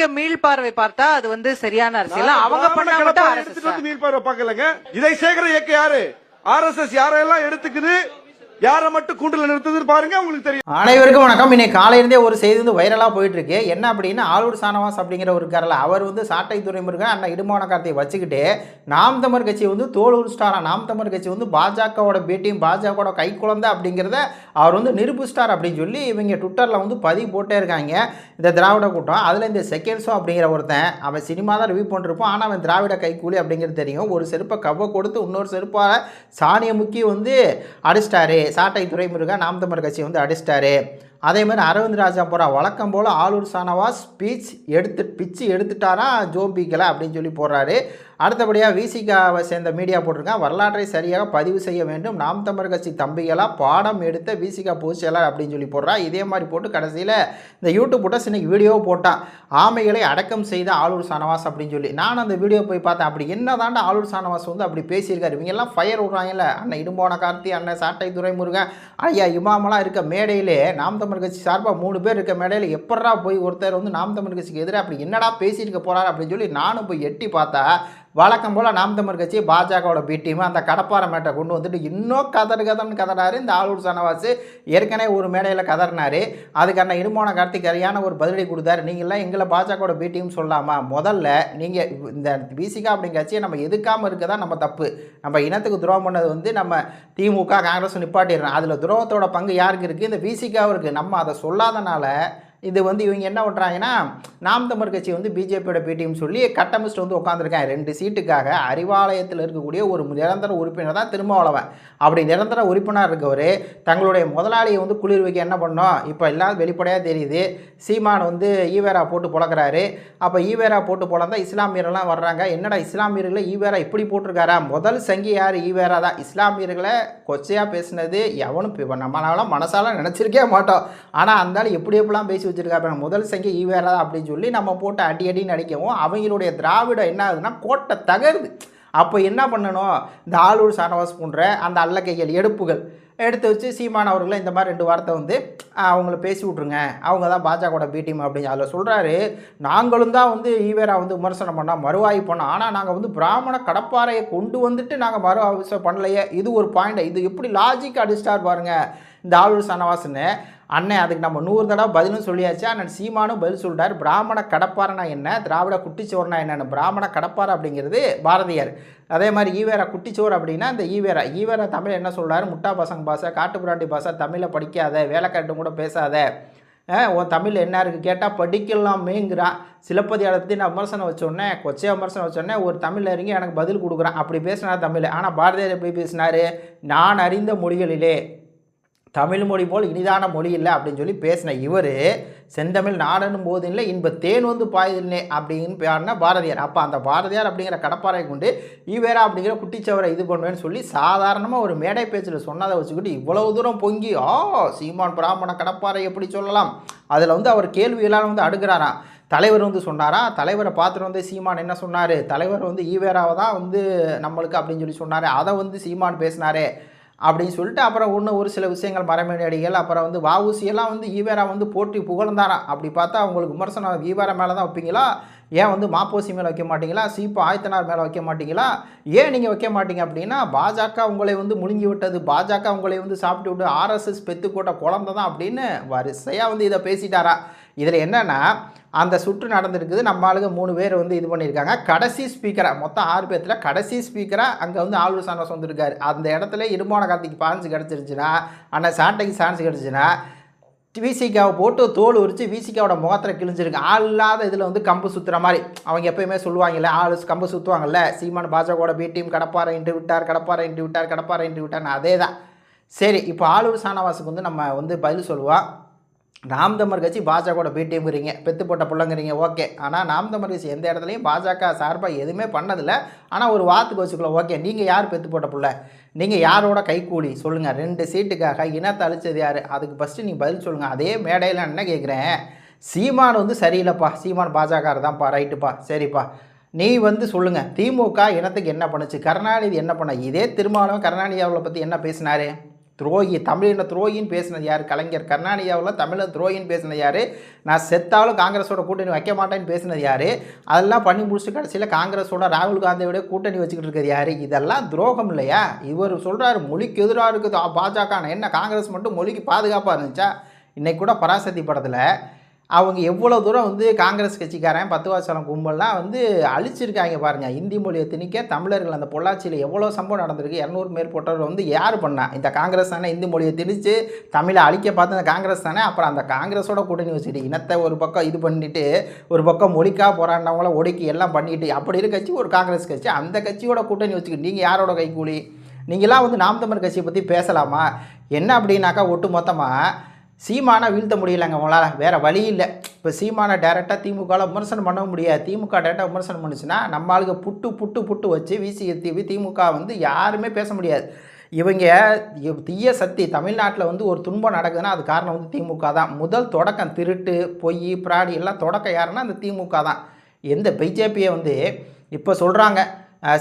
நீங்க மீள்பார்வை பார்த்தா அது வந்து சரியான அரசியல். அவங்க பண்ணா வந்து மீள்பார்வை பார்க்கலங்க. இதை சேகர இயக்க யாரு? ஆர்எஸ்எஸ் யாரெல்லாம் எடுத்துக்குது? யாரை மட்டும் கூண்டுல நிறுத்துது பாருங்க உங்களுக்கு தெரியும். அனைவருக்கும் வணக்கம். இன்னைக்கு காலையிலேருந்தே ஒரு செய்தி வந்து வைரலாக போயிட்டு இருக்கு என்ன அப்படின்னா ஆளூர் சானவாஸ் அப்படிங்கிற ஒரு கரல அவர் வந்து சாட்டை துறைமுருகன் அண்ணன் இடுமான காரத்தை வச்சுக்கிட்டு நாம் தமிழ் கட்சி வந்து தோலூர் ஸ்டாரா நாம் தமிழ் கட்சி வந்து பாஜகவோட பேட்டியும் பாஜகவோட கை குழந்தை அப்படிங்கிறத அவர் வந்து நிரூபிச்சிட்டார் அப்படின்னு சொல்லி இவங்க ட்விட்டரில் வந்து பதிவு போட்டே இருக்காங்க. இந்த திராவிட கூட்டம் அதில் இந்த செகண்ட் ஷோ அப்படிங்கிற ஒருத்தன் அவன் சினிமா தான் ரிவ்யூ பண்ணிருப்பான். ஆனால் அவன் திராவிட கைக்கூலி அப்படிங்கிறது தெரியும். ஒரு செருப்பை கவ்வ கொடுத்து இன்னொரு செருப்பால் சாணியை முக்கி வந்து அடிச்சிட்டாரு. சாட்டை துறைமுருகன் நாம் தமிழர் கட்சி வந்து அடிச்சிட்டாரு. அதே மாதிரி அரவிந்த் ராஜா போகிறா வழக்கம் போல் ஆளூர் சானவாஸ் ஸ்பீச் எடுத்து பிச்சு எடுத்துட்டாரா ஜோம்பிக்கலை அப்படின்னு சொல்லி போடுறாரு. அடுத்தபடியாக விசிகாவை சேர்ந்த மீடியா போட்டிருக்கான் வரலாற்றை சரியாக பதிவு செய்ய வேண்டும். நாம் தமிழர் கட்சி தம்பிகளாக பாடம் எடுத்த விசிகா பொதுச்செயலர் அப்படின்னு சொல்லி போடுறா. இதே மாதிரி போட்டு கடைசியில் இந்த யூடியூப் போட்டால் இன்னைக்கு வீடியோ போட்டான் ஆமைகளை அடக்கம் செய்த ஆளூர் சானவாஸ் அப்படின்னு சொல்லி. நான் அந்த வீடியோ போய் பார்த்தேன். அப்படி என்ன தாண்டா ஆளூர் சானவாஸ் வந்து அப்படி பேசியிருக்காரு. இவங்கெல்லாம் ஃபயர் விடுறாங்கல்ல. அண்ணன் இடும்போன கார்த்தி அண்ணன் சாட்டை துறைமுருகன் ஐயா இமாமெல்லாம் இருக்க மேடையிலே நாம் தமிழ் கட்சி சார்பாக மூணு பேர் இருக்க மேடையில் எப்படா போய் ஒருத்தர் வந்து நாம் தமிழ் கட்சிக்கு எதிராக அப்படி என்னடா பேசியிருக்க போகிறார் அப்படின்னு சொல்லி நானும் போய் எட்டி பார்த்தா வழக்கம் போல் நாம் தமிழ் கட்சி பாஜகவோட பி டீம் அந்த கடப்பாறை மேட்டை கொண்டு வந்துட்டு இன்னும் கதறு கதர்னு கதறாரு. இந்த ஆளூர் சனவாஸ் ஏற்கனவே ஒரு மேடையில் கதறினாரு. அதுக்கான இடுமான கார்த்திக் சரியான ஒரு பதிலடி கொடுத்தாரு. நீங்களாம் எங்களை பாஜகவோட பி டீம் சொல்லாமா? முதல்ல நீங்கள் இந்த பிசிகா அப்படிங்கிற கட்சியை நம்ம எதுக்காமல் இருக்க தான் நம்ம தப்பு. நம்ம இனத்துக்கு துரோகம் பண்ணது வந்து நம்ம திமுக காங்கிரஸ் நிப்பாட்டிடுறோம். அதில் துரோகத்தோட பங்கு யாருக்கு இருக்குது இந்த பிசிகாவும் இருக்குது நம்ம அதை சொல்லாதனால இது வந்து இவங்க என்ன பண்ணுறாங்கன்னா நாம் தமிழ் கட்சி வந்து பிஜேபியோட பிடிஎம் சொல்லி கட்டமிஸ்ட் வந்து உட்காந்துருக்கேன் ரெண்டு சீட்டுக்காக அறிவாலயத்தில் இருக்கக்கூடிய ஒரு நிரந்தர உறுப்பினர் தான் திருமாவளவன். அப்படி நிரந்தர உறுப்பினர் இருக்கவர் தங்களுடைய முதலாளியை வந்து குளிர் வைக்க என்ன பண்ணோம்? இப்போ எல்லாம் வெளிப்படையாக தெரியுது. சீமான் வந்து ஈவேரா போட்டு பிழக்கிறாரு. அப்போ ஈவேரா போட்டு பிழந்தா இஸ்லாமியர்கள்லாம் வர்றாங்க. என்னடா இஸ்லாமியர்களை ஈவேரா இப்படி போட்டிருக்காரா? முதல் சங்கி யார்? ஈவேரா தான். இஸ்லாமியர்களை கொச்சையாக பேசினது எவனும் இப்போ நம்மளால மனசால நினச்சிருக்கே மாட்டோம். ஆனால் அந்தாலும் எப்படி எப்படிலாம் பேசி வச்சுருக்காரு முதல் சங்கி ஈவேரா அப்படின்னு சொல்லி நம்ம போட்டு அடி அடின்னு நடிக்கவும் அவங்களுடைய திராவிடம் என்ன ஆகுதுன்னா கோட்டை தகருது. அப்போ என்ன பண்ணணும்? இந்த ஆளூர் சானவாஸ் போன்ற அந்த அல்லக்கைகள் எடுப்புகள் எடுத்து வச்சு சீமான் அவர்களை இந்த மாதிரி ரெண்டு வார்த்தை வந்து அவங்கள பேசி விட்ருங்க அவங்க தான் பாஜகவோட பி டீம் அப்படின்னு அதில் சொல்கிறாரு நாங்களும் தான் வந்து ஈவேரா வந்து விமர்சனம் பண்ணால் மறுவாய்வு பண்ணோம். ஆனால் நாங்கள் வந்து பிராமண கடப்பாறையை கொண்டு வந்துட்டு நாங்கள் மறு ஆவிசம் பண்ணலையே. இது ஒரு பாயிண்ட் இது எப்படி லாஜிக் அடிச்சிட்டார் பாருங்க இந்த ஆளூர் சனவாசன்னு அண்ணன் அதுக்கு நம்ம நூறு தடவை பதிலும் சொல்லியாச்சு. அண்ணன் சீமானும் பதில் சொல்கிறார் பிராமண கடப்பாரனா என்ன? திராவிட குட்டிச்சோறுனா என்னென்னு? பிராமண கடப்பாறை அப்படிங்கிறது பாரதியார். அதே மாதிரி ஈவேரா குட்டிச்சோறு அப்படின்னா இந்த ஈவேரா. ஈவேரா தமிழ் என்ன சொல்கிறாரு முட்டா பசங்க பாஷை காட்டுப்புராண்டி பாசை தமிழை படிக்காத வேலைக்காட்டும் கூட பேசாத. உன் தமிழ் என்ன இருக்குது கேட்டால் படிக்கலாமேங்கிறான் சிலப்பதிகாரத்தை பற்றி நான் விமர்சனம் வச்சோடனே கொச்சையாக விமர்சனம் வச்சோடனே ஒரு தமிழ் அறிஞர் எனக்கு பதில் கொடுக்குறான். அப்படி பேசினார் தமிழ். ஆனால் பாரதியார் எப்படி பேசினார்? நான் அறிந்த மொழிகளிலே. தமிழ் மொழி போல் இனிதான மொழி இல்லை அப்படின்னு சொல்லி பேசின இவர் செந்தமிழ் நாடனும் போது இல்லை இன்ப தேன் வந்து பாயுதில்லை அப்படின்னு பாடின பாரதியார். அப்போ அந்த பாரதியார் அப்படிங்கிற கடப்பாறை கொண்டு ஈவேரா அப்படிங்கிற குட்டிச்சவரை இது பண்ணுவேன்னு சொல்லி சாதாரணமாக ஒரு மேடை பேச்சில் சொன்னதை வச்சுக்கிட்டு இவ்வளவு தூரம் பொங்கி ஆ சீமான் பிராமண கடப்பாறை எப்படி சொல்லலாம்? அதில் வந்து அவர் கேள்வியெல்லாம் வந்து அடுக்கிறாராம் தலைவர் வந்து சொன்னாரா? தலைவரை பார்த்துட்டு வந்து சீமான் என்ன சொன்னார்? தலைவர் வந்து ஈவேராவை தான் வந்து நம்மளுக்கு அப்படின்னு சொல்லி சொன்னார். அதை வந்து சீமான் பேசினாரே. அப்படின்னு சொல்லிட்டு அப்புறம் இன்னும் ஒரு சில விஷயங்கள் மரமேடிகள் அப்புறம் வந்து வஉசியெல்லாம் வந்து ஈவேரா வந்து போட்டி புகழ்ந்தாரா? அப்படி பார்த்தா அவங்களுக்கு விமர்சனம் ஈவேரா மேலே தான் வைப்பீங்களா? ஏன் வந்து மாப்போசி மேலே வைக்க மாட்டீங்களா? சீப்பு ஆயத்தனார் மேலே வைக்க மாட்டீங்களா? ஏன் நீங்கள் வைக்க மாட்டீங்க அப்படின்னா பாஜக உங்களை வந்து முழுங்கி விட்டது பாஜக உங்களை வந்து சாப்பிட்டு விட்டு ஆர்எஸ்எஸ் பெத்து போட்ட குழந்தை தான் அப்படின்னு வரிசையாக வந்து இதை பேசிட்டாரா? இதில் என்னென்னா அந்த சுற்று நடந்திருக்குது. நம்ம ஆளுங்க மூணு பேர் வந்து இது பண்ணியிருக்காங்க. கடைசி ஸ்பீக்கராக மொத்தம் ஆறு பேர்த்தில் கடைசி ஸ்பீக்கராக அங்கே வந்து ஆளுநர் சாண்டஸ் வந்திருக்காரு. அந்த இடத்துல இருமான கார்த்திக்கு சான்ஸ் கிடச்சிருச்சுன்னா அண்ணன் சாண்டைக்கு சான்ஸ் கிடச்சுன்னா விசிகாவை போட்டு தோல் உரிச்சு விசிகாவோட முகத்தில் கிழிஞ்சிருக்கு. ஆள் இல்லாத இதில் வந்து கம்பு சுற்றுற மாதிரி. அவங்க எப்பயுமே சொல்லுவாங்கல்ல ஆள் கம்பு சுற்றுவாங்கல்ல சீமான் பாஜகவோட பி டீம் கடப்பாறை இன்று விட்டார் கடப்பாறை இன்று விட்டார் கடப்பாறை இன்று விட்டார் அதே தான் சரி இப்போ ஆளூர் சானவாசுக்கு வந்து நம்ம வந்து பதில் சொல்லுவோம். நாம்தமர் கட்சி பாஜகவோட பிடிஎம்ங்கிறீங்க பெத்து போட்ட பிள்ளைங்கிறீங்க ஓகே ஆனால் நாம்தமர் கட்சி எந்த இடத்துலையும் பாஜக சார்பாக எதுவுமே பண்ணதில்லை. ஆனால் ஒரு வாத்துக்கு வச்சுக்கலாம் ஓகே நீங்கள் யார் பெத்து போட்ட பிள்ளை? நீங்கள் யாரோட கைக்கூலி? சொல்லுங்கள் ரெண்டு சீட்டுக்காக இனத்தை அழிச்சது யார்? அதுக்கு ஃபஸ்ட்டு நீங்கள் பதில் சொல்லுங்கள் அதே மேடையில் நான் என்ன கேட்குறேன் சீமான் வந்து சரியில்லைப்பா. சீமான் பாஜக தான்ப்பா ரைட்டுப்பா சரிப்பா. நீ வந்து சொல்லுங்கள் திமுக இனத்துக்கு என்ன பண்ணுச்சு? கருணாநிதி என்ன பண்ண? இதே திருமாவளவன் கருணாநிதி அவளை பற்றி என்ன பேசினாரு? துரோகி தமிழின துரோகின்னு பேசினது யார்? கலைஞர் கருணாநிதியாவில் தமிழ துரோகின்னு பேசினது யார்? நான் செத்தாலும் காங்கிரஸோட கூட்டணி வைக்க மாட்டேன்னு பேசினது யார்? அதெல்லாம் பண்ணி முடிச்சுட்டு கடைசியில் காங்கிரஸோட ராகுல் காந்தியோட கூட்டணி வச்சுக்கிட்டு இருக்கிறது யார்? இதெல்லாம் துரோகம் இல்லையா? இவர் சொல்கிறார் மொழிக்கு எதிராக இருக்குது. பாஜக என்ன காங்கிரஸ் மட்டும் மொழிக்கு பாதுகாப்பாக இருந்துச்சா? இன்றைக்கூட கூட பராசக்தி படத்தில் அவங்க எவ்வளோ தூரம் வந்து காங்கிரஸ் கட்சிக்காரன் பத்துவாசலம் கும்பல்லாம் வந்து அழிச்சிருக்காங்க பாருங்கள் இந்தி மொழியை திணிக்க தமிழர்கள் அந்த பொள்ளாச்சியில் எவ்வளோ சம்பவம் நடந்திருக்கு. இரநூறு மேற்பட்டவர் வந்து யார் பண்ணா. இந்த காங்கிரஸ் தானே இந்தி மொழியை திணித்து தமிழை அழிக்க பார்த்து அந்த காங்கிரஸ் தானே? அப்புறம் அந்த காங்கிரஸோட கூட்டணி வச்சுட்டு இனத்தை ஒரு பக்கம் இது பண்ணிட்டு ஒரு பக்கம் மொழிக்காக போராடினவங்கள ஒடுக்கி எல்லாம் பண்ணிட்டு அப்படி இருக்க கட்சி ஒரு காங்கிரஸ் கட்சி. அந்த கட்சியோட கூட்டணி வச்சுக்கிட்டு நீங்கள் யாரோட கைக்கூலி நீங்களாம் வந்து நாம் தமிழ் கட்சியை பற்றி பேசலாமா? என்ன அப்படின்னாக்கா ஒட்டு மொத்தமாக சீமானை வீழ்த்த முடியலைங்க உங்களால். வேறு வழி இல்லை. இப்போ சீமானை டேரெக்டாக திமுகவில் விமர்சனம் பண்ண முடியாது. திமுக டேரெக்டாக விமர்சனம் பண்ணுச்சுன்னா நம்ம புட்டு புட்டு புட்டு வச்சு வீசி எத்தி திமுக வந்து யாருமே பேச முடியாது. இவங்க தீய சக்தி தமிழ்நாட்டில் வந்து ஒரு துன்பம் நடக்குதுன்னா அது காரணம் வந்து திமுக தான். முதல் தொடக்கம் திருட்டு பொய் பிராடி எல்லாம் தொடக்கம் யாருன்னா அந்த திமுக தான். எந்த பிஜேபியை வந்து இப்போ சொல்கிறாங்க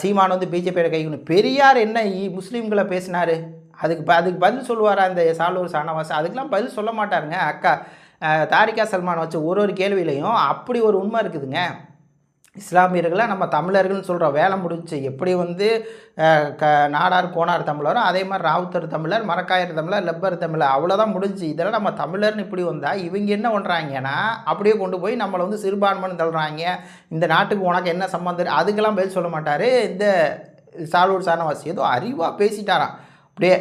சீமான் வந்து பிஜேபியோட கைக்கணும் பெரியார் என்ன முஸ்லீம்களை பேசினார்? அதுக்கு ப- அதுக்கு பதில் சொல்லுவார் அந்த சாலூர் சானவாசம் அதுக்கெலாம் பதில் சொல்ல மாட்டாருங்க. அக்கா தாரிகா சல்மான் வச்ச ஒரு ஒரு கேள்வியிலையும் அப்படி ஒரு உண்மை இருக்குதுங்க. இஸ்லாமியர்களை நம்ம தமிழர்கள்னு சொல்கிறோம் வேலை முடிஞ்சு எப்படி வந்து க நாடார் கோனார் தமிழரோ அதே மாதிரி ராவுத்தர் தமிழர் மரக்காயர் தமிழர் லெப்பர் தமிழர் அவ்வளோதான் முடிஞ்சு. இதெல்லாம் நம்ம தமிழர்னு இப்படி வந்தால் இவங்க என்ன பண்ணுறாங்கன்னா அப்படியே கொண்டு போய் நம்மளை வந்து சிறுபான்மைன்னு தள்ளுறாங்க. இந்த நாட்டுக்கு உனக்கு என்ன சம்மந்தம் அதுக்கெல்லாம் பதில் சொல்ல மாட்டார். இந்த சாலூர் சானவாசி ஏதோ அறிவாக பேசிட்டாரான் அப்படியே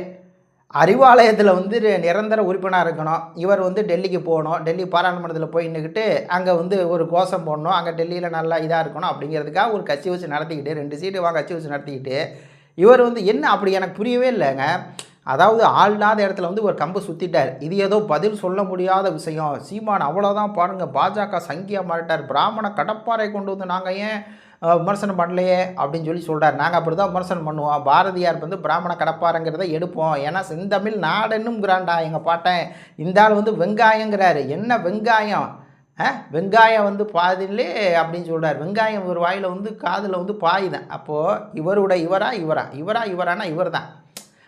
அறிவாலயத்தில் வந்து நிரந்தர உறுப்பினராக இருக்கணும். இவர் வந்து டெல்லிக்கு போகணும். டெல்லி பாராளுமன்றத்தில் போய் நின்றுக்கிட்டு அங்கே வந்து ஒரு கோஷம் போடணும். அங்கே டெல்லியில் நல்லா இதாக இருக்கணும் அப்படிங்கிறதுக்காக ஒரு கட்சி வச்சு நடத்திக்கிட்டு ரெண்டு சீட்டு வாங்க கட்சி வச்சு நடத்திக்கிட்டு இவர் வந்து என்ன அப்படி எனக்கு புரியவே இல்லைங்க. அதாவது ஆள்லாத இடத்துல வந்து ஒரு கம்பு சுற்றிட்டார் இது ஏதோ பதில் சொல்ல முடியாத விஷயம். சீமான் அவ்வளோதான் பாருங்கள் பாஜக சங்கியா மாறிட்டார். பிராமண கடப்பாறை கொண்டு வந்து நாங்கள் ஏன் விமர்சனம் பண்ணலையே? அப்படின்னு சொல்லி சொல்கிறார் நாங்கள் அப்படி தான் விமர்சனம் பண்ணுவோம். பாரதியார் வந்து பிராமண கடப்பாரங்கிறத எடுப்போம். ஏன்னா செந்தமிழ் நாடென்னுங்கிறான்டா எங்கள் பாட்டேன். இந்த ஆள் வந்து வெங்காயங்கிறாரு. என்ன வெங்காயம்? ஆ வெங்காயம் வந்து பாதிலே அப்படின்னு சொல்கிறார் வெங்காயம் ஒரு வாயில் வந்து காதில் வந்து பாயுதான் அப்போது இவரோட இவரா இவரா. இவரா இவரானா இவர் தான்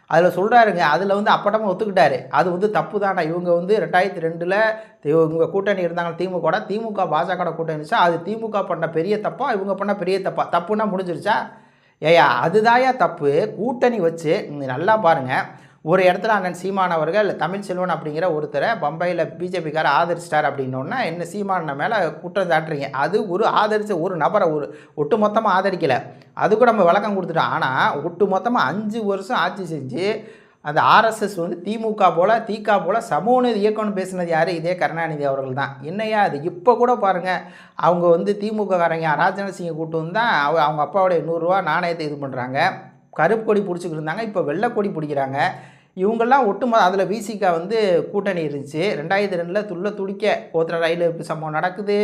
அதில் சொல்கிறாருங்க அதில் வந்து அப்பட்டமாக ஒத்துக்கிட்டாரு. அது வந்து தப்பு தானே இவங்க வந்து ரெண்டாயிரத்தி ரெண்டில் இவங்க கூட்டணி இருந்தாங்க திமுக திமுக பாஜக கூட்டணி அது திமுக பண்ண பெரிய தப்பா இவங்க பண்ண பெரிய தப்பா? தப்புன்னா முடிஞ்சிருச்சா? ஏயா அதுதாயா தப்பு. கூட்டணி வச்சு நல்லா பாருங்கள் ஒரு இடத்துல அண்ணன் சீமான் அவர்கள் தமிழ் செல்வன் அப்படிங்கிற ஒருத்தரை பம்பையில் பிஜேபிக்கார ஆதரிச்சிட்டார் அப்படின்னோன்னா என்ன சீமான மேலே குற்றம் சாட்டுறீங்க? அது ஒரு ஆதரித்த ஒரு நபரை ஒரு ஒட்டு மொத்தமாக ஆதரிக்கலை அதுக்கு நம்ம விளக்கம் கொடுத்துட்டோம். ஆனால் ஒட்டு மொத்தமாக அஞ்சு வருஷம் ஆட்சி செஞ்சு அந்த ஆர்எஸ்எஸ் வந்து திமுக போல் திக போல் சமூகநீதி இயக்கம்னு பேசினது யார்? இதே கருணாநிதி அவர்கள் தான். என்னையா அது? இப்போ கூட பாருங்கள் அவங்க வந்து திமுக காரங்க ராஜன சிங்கை கூட்டு வந்தால் தான் அவ அவங்க அப்பாவுடைய நூறுரூவா நாணயத்தை இது பண்ணுறாங்க கருப்பு கொடி பிடிச்சிக்கிட்டு இருந்தாங்க. இப்போ வெள்ளை கொடி பிடிக்கிறாங்க. இவங்கெல்லாம் ஒட்டுமொத்த அதில் விசிகா வந்து கூட்டணி இருந்துச்சு. ரெண்டாயிரத்தி ரெண்டில் துள்ள துடிக்க கோத்திர ரயில் சம்பவம் நடக்குது.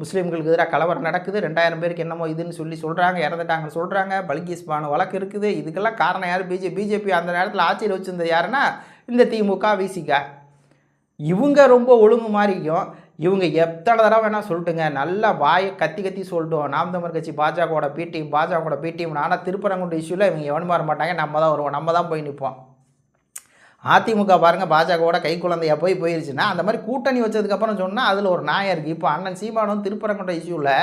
முஸ்லீம்களுக்கு எதிராக கலவரம் நடக்குது. ரெண்டாயிரம் பேருக்கு என்னமோ இதுன்னு சொல்லி சொல்கிறாங்க இறந்துட்டாங்க சொல்கிறாங்க பல்கீஸ் பானு வழக்கு இருக்குது. இதுக்கெல்லாம் காரணம் யார்? பிஜே பிஜேபி அந்த நேரத்தில் ஆட்சியில் வச்சுருந்தது யாருன்னா இந்த திமுக விசிகா இவங்க ரொம்ப ஒழுங்கு மாறிக்கும் இவங்க எத்தனை தடவை வேணால் சொல்லிட்டுங்க. நல்லா வாயை கத்தி கத்தி சொல்லிட்டோம். நாம் தமிழ் கட்சி பாஜகவோட பிடிஎம் பாஜகவோட பிடிஎம் ஆனால் திருப்பரங்குன்ற இஷ்யூவில் இவங்க எவனும் வர மாட்டாங்க நம்ம தான் வருவோம். நம்ம தான் போய் நிற்போம் அதிமுக பாருங்க பாஜகவோட கை குழந்தையாக போய் போயிருச்சுன்னா அந்த மாதிரி கூட்டணி வச்சதுக்கப்புறம் சொன்னால் அதில் ஒரு நாயம் இருக்குது இப்போ அண்ணன் சீமானும் திருப்பரங்குன்ற இஷ்யூவில்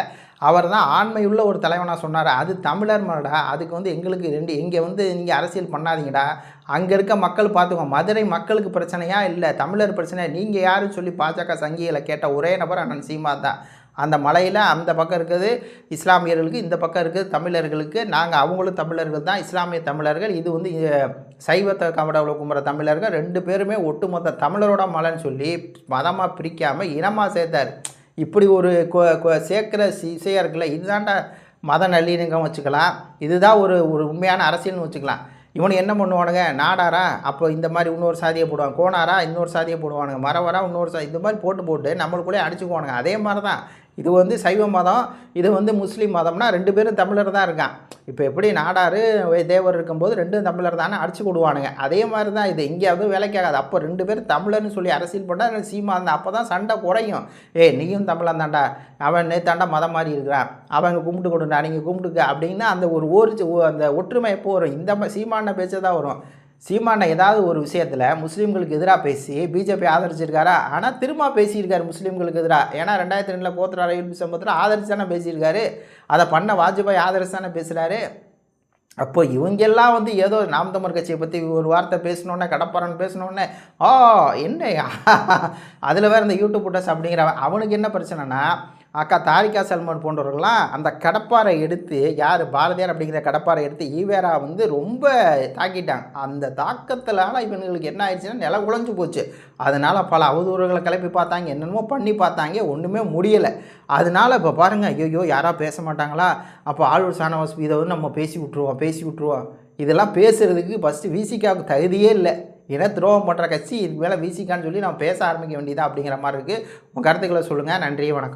அவர் தான் ஆண்மையுள்ள ஒரு தலைவனாக சொன்னார். அது தமிழர் மடா. அதுக்கு வந்து எங்களுக்கு ரெண்டு இங்கே வந்து நீங்கள் அரசியல் பண்ணாதீங்கடா. அங்கே இருக்க மக்கள் பார்த்துக்கோங்க மதுரை மக்களுக்கு பிரச்சனையா இல்லை தமிழர் பிரச்சனை நீங்கள் யாருன்னு சொல்லி பாஜக சங்கிகளை கேட்ட ஒரே நபர் அண்ணன் சீமா தான். அந்த மலையில் அந்த பக்கம் இருக்குது இஸ்லாமியர்களுக்கு இந்த பக்கம் இருக்குது தமிழர்களுக்கு. நாங்கள் அவங்களும் தமிழர்கள் தான் இஸ்லாமிய தமிழர்கள். இது வந்து சைவத்தை கமடவுல கும்புற தமிழர்கள். ரெண்டு பேருமே ஒட்டுமொத்த தமிழரோட மலைன்னு சொல்லி மதமாக பிரிக்காமல் இனமாக சேர்த்தார். இப்படி ஒரு கொ- கொ- சேர்க்கிற இசையாக இருக்குல்ல இதுதான்டா மத நல்லிணக்கம் வச்சுக்கலாம். இதுதான் ஒரு ஒரு உண்மையான அரசியல்னு வச்சுக்கலாம். இவனு என்ன பண்ணுவானுங்க? நாடாரா? அப்போ இந்த மாதிரி இன்னொரு சாதியை போடுவாங்க. கோணாரா? இன்னொரு சாதியை போடுவானுங்க. மரவரா? இன்னொரு சா இந்த மாதிரி போட்டு போட்டு நம்மளுக்குள்ளே அடிச்சுக்குவானுங்க. அதே மாதிரி தான் இது வந்து சைவ மதம் இது வந்து முஸ்லீம் மதம்னா ரெண்டு பேரும் தமிழர் தான் இருக்கான். இப்போ எப்படி நாடாரு தேவர் இருக்கும்போது ரெண்டும் தமிழர் தானே அடிச்சு கொடுவானுங்க. அதே மாதிரி தான் இது. எங்கேயாவது வேலைக்காகாது. அப்போ ரெண்டு பேரும் தமிழர்னு சொல்லி அரசியல் பண்ணால் சீமா இருந்தால் அப்போ தான் சண்டை குறையும். ஏய் நீயும் தமிழன் தாண்டா அவன் நேத்தாண்டா மதம் மாதிரி இருக்கிறான். அவங்க கும்பிட்டு கொடுண்டா நீங்கள் கும்பிட்டுக்க அப்படின்னா அந்த ஒரு ஓரிச்சு ஓ- அந்த ஒற்றுமை எப்போ வரும்? இந்த சீமான பேச்சு தான் வரும். சீமானை ஏதாவது ஒரு விஷயத்தில் முஸ்லீம்களுக்கு எதிராக பேசி பிஜேபி ஆதரிச்சிருக்காரா? ஆனால் திரும்ப பேசியிருக்காரு முஸ்லீம்களுக்கு எதிராக ஏன்னா ரெண்டாயிரத்தி ரெண்டில் கோத்திர அறிவிப்பு சம்பத்தில் ஆதரிச்சு தானே பேசியிருக்காரு. அதை பண்ண வாஜ்பாய் ஆதரிச்சு தானே பேசுகிறாரு அப்போ இவங்கெல்லாம் வந்து ஏதோ நாம் தமிழ் கட்சியை பற்றி ஒரு வார்த்தை பேசணுன்னே கடப்பாரன் பேசணுன்னே ஓ என்ன அதில் வேறு இந்த யூடியூப் புட்டஸ் அப்படிங்கிறவன் அவனுக்கு என்ன பிரச்சனைனா அக்கா தாரிகா சல்மான் போன்றவர்கள்லாம் அந்த கடப்பாரை எடுத்து யார் பாரதியார் அப்படிங்கிற கடப்பாரை எடுத்து ஈவேரா வந்து ரொம்ப தாக்கிட்டாங்க. அந்த தாக்கத்தினால இவங்களுக்கு என்ன ஆயிடுச்சுன்னா நில உழைஞ்சு போச்சு. அதனால் பல அவதூறுகளை கிளப்பி பார்த்தாங்க என்னென்னமோ பண்ணி பார்த்தாங்க ஒன்றுமே முடியலை. அதனால இப்போ பாருங்கள் ஐயோ யாரா பேச மாட்டாங்களா? அப்போ ஆளுர் சானவாஸ் இதை வந்து நம்ம பேசி விட்ருவோம் பேசி விட்ருவோம் இதெல்லாம் பேசுறதுக்கு ஃபஸ்ட்டு விசிகாவுக்கு தகுதியே இல்லை. ஏன்னா துரோகம் பண்ணுற கட்சி இது மேலே விசிகான்னு சொல்லி நம்ம பேச ஆரம்பிக்க வேண்டியதா அப்படிங்கிற மாதிரி இருக்குது உங்கள் கருத்துக்களை சொல்லுங்கள் நன்றி வணக்கம்.